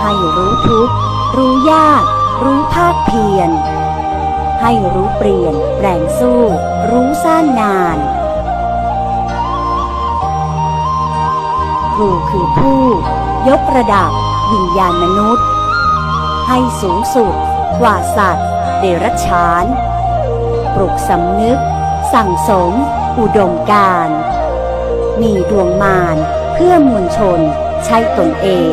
ให้รู้ทุก รู้ยาก รู้ภาคเพียร ให้รู้เปลี่ยน แปลงสู้ รู้สร้างงาน ครูคือผู้ ยกระดับ วิญญาณมนุษย์ ให้สูงสุด กว่าสัตว์ เดรัจฉาน ปลุกสำนึก สั่งสม อุดมการมีดวงมารเพื่อมวลชนใช้ตนเอง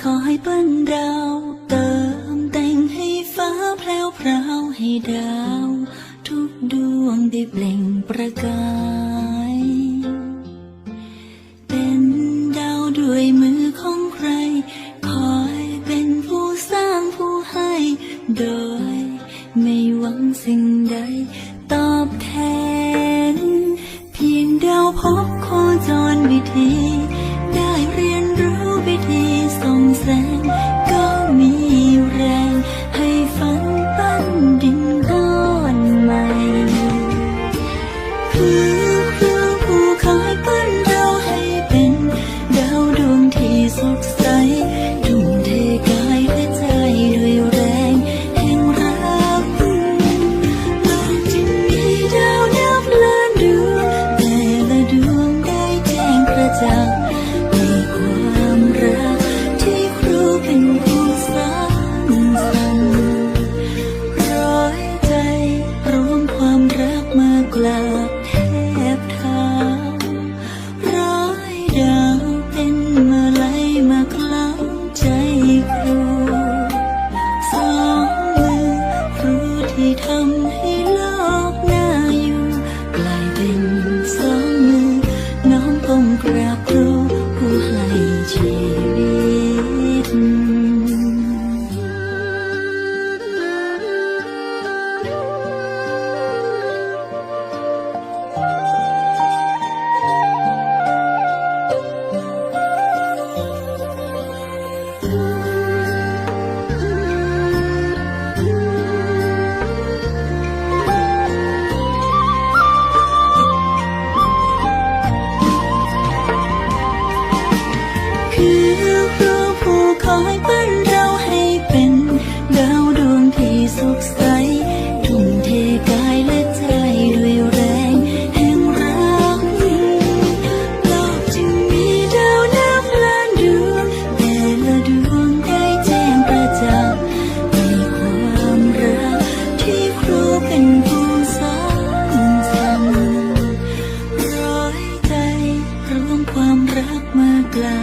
ขอให้บ้านเราเติมแต่งให้ฟ้าแพรวพราวให้ดาว ทุกดวงได้เปล่งประกาย คือครูผู้คอยปั้เราให้เป็นดาวดวงที่สดใสทุ่มเทกายและใจด้วยแรงแห่งรักโลกจึงมีดาวนับล้านดวงแต่ละดวงได้แจ้งประจักษ์ในความรักที่ครูเป็นผู้สร้างร้อยใจรวมความรักมากล่า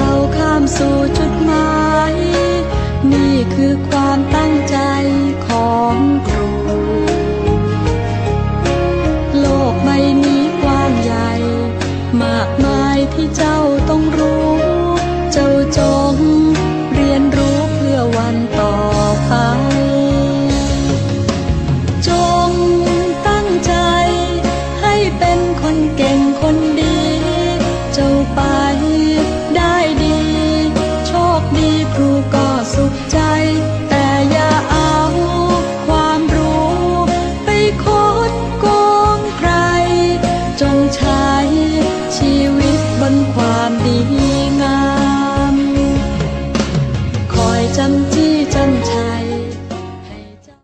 า สู่จุดหมาย นี่คือความตั้งใจของครู โลกใบนี้กว้างใหญ่ มากมายที่เจ้าต้องรู้